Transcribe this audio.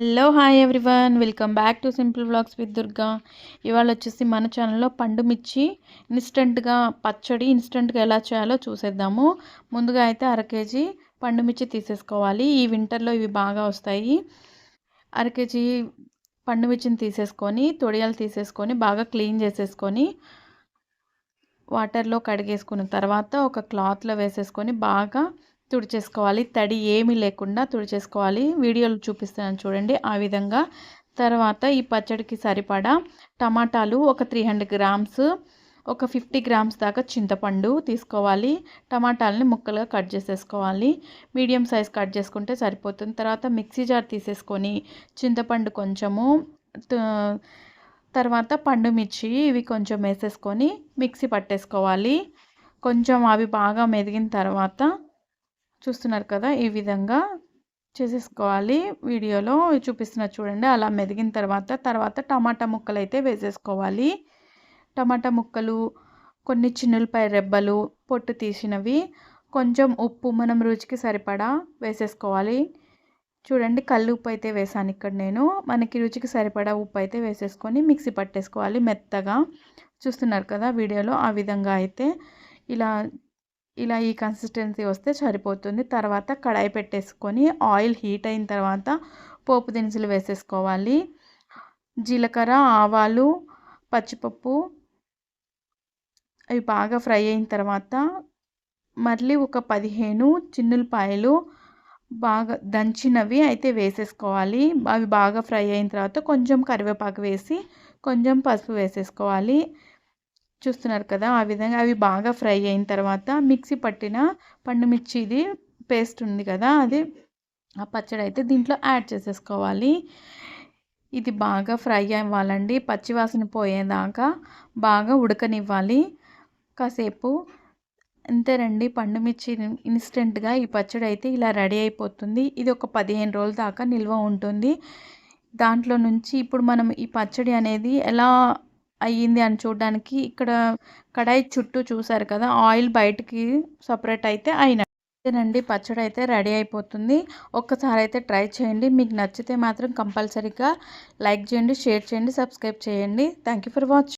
Hello hi everyone. Welcome back to simple blogs with Durga. ఇవాళ వచ్చేసి మన ఛానల్లో పండు మిర్చి ఇన్స్టెంట్గా పచ్చడి ఇన్స్టెంట్గా ఎలా చేయాలో చూసేద్దాము. ముందుగా అయితే అర కేజీ పండు మిర్చి తీసేసుకోవాలి. ఈ వింటర్లో ఇవి బాగా వస్తాయి. అర కేజీ పండు మిర్చిని తీసేసుకొని తొడియాలు తీసేసుకొని బాగా క్లీన్ చేసేసుకొని వాటర్లో కడిగేసుకున్న తర్వాత ఒక క్లాత్లో వేసేసుకొని బాగా తుడిచేసుకోవాలి. తడి ఏమీ లేకుండా తుడిచేసుకోవాలి. వీడియోలు చూపిస్తున్నాను చూడండి. ఆ విధంగా తర్వాత ఈ పచ్చడికి సరిపడా టమాటాలు ఒక త్రీ హండ్రెడ్ గ్రామ్స్ ఒక ఫిఫ్టీ గ్రామ్స్ దాకా చింతపండు తీసుకోవాలి. టమాటాలని ముక్కలుగా కట్ చేసేసుకోవాలి. మీడియం సైజ్ కట్ చేసుకుంటే సరిపోతుంది. తర్వాత మిక్సీ జార్ తీసేసుకొని చింతపండు కొంచెము తర్వాత పండు మిర్చి ఇవి కొంచెం వేసేసుకొని మిక్సీ పట్టేసుకోవాలి. కొంచెం అవి బాగా మెదిగిన తర్వాత చూస్తున్నారు కదా ఈ విధంగా చేసేసుకోవాలి. వీడియోలో చూపిస్తున్నారు చూడండి అలా మెదిగిన తర్వాత తర్వాత టమాటా ముక్కలు అయితే వేసేసుకోవాలి. టమాటా ముక్కలు కొన్ని చిన్నులపై రెబ్బలు పొట్టు తీసినవి కొంచెం ఉప్పు మనం రుచికి సరిపడా వేసేసుకోవాలి. చూడండి కళ్ళు ఉప్పు అయితే వేసాను ఇక్కడ నేను. మనకి రుచికి సరిపడా ఉప్పు అయితే వేసేసుకొని మిక్సీ పట్టేసుకోవాలి మెత్తగా. చూస్తున్నారు కదా వీడియోలో ఆ విధంగా అయితే ఇలా ఇలా ఈ కన్సిస్టెన్సీ వస్తే సరిపోతుంది. తర్వాత కడాయి పెట్టేసుకొని ఆయిల్ హీట్ అయిన తర్వాత పోపు దినుసులు వేసేసుకోవాలి. జీలకర్ర ఆవాలు పచ్చిపప్పు అవి బాగా ఫ్రై అయిన తర్వాత మళ్ళీ ఒక పదిహేను చిన్నులపాయలు బాగా దంచినవి అయితే వేసేసుకోవాలి. అవి బాగా ఫ్రై అయిన తర్వాత కొంచెం కరివేపాకు వేసి కొంచెం పసుపు వేసేసుకోవాలి. చూస్తున్నారు కదా ఆ విధంగా అవి బాగా ఫ్రై అయిన తర్వాత మిక్సీ పట్టిన పండుమిర్చిది పేస్ట్ ఉంది కదా అది ఆ పచ్చడి అయితే దీంట్లో యాడ్ చేసేసుకోవాలి. ఇది బాగా ఫ్రై అవ్వాలండి. పచ్చివాసన పోయేదాకా బాగా ఉడకనివ్వాలి. కాసేపు అంతేనండి పండు మిర్చి ఇన్స్టెంట్గా ఈ పచ్చడి అయితే ఇలా రెడీ అయిపోతుంది. ఇది ఒక పదిహేను రోజుల దాకా నిల్వ ఉంటుంది. దాంట్లో నుంచి ఇప్పుడు మనం ఈ పచ్చడి అనేది ఎలా అయ్యింది అని చూడడానికి ఇక్కడ కడాయి చుట్టూ చూసారు కదా ఆయిల్ బయటికి సపరేట్ అయితే అయినట్టేనండి పచ్చడి అయితే రెడీ అయిపోతుంది. ఒక్కసారి అయితే ట్రై చేయండి. మీకు నచ్చితే మాత్రం కంపల్సరీగా లైక్ చేయండి షేర్ చేయండి సబ్స్క్రైబ్ చేయండి. Thank for watching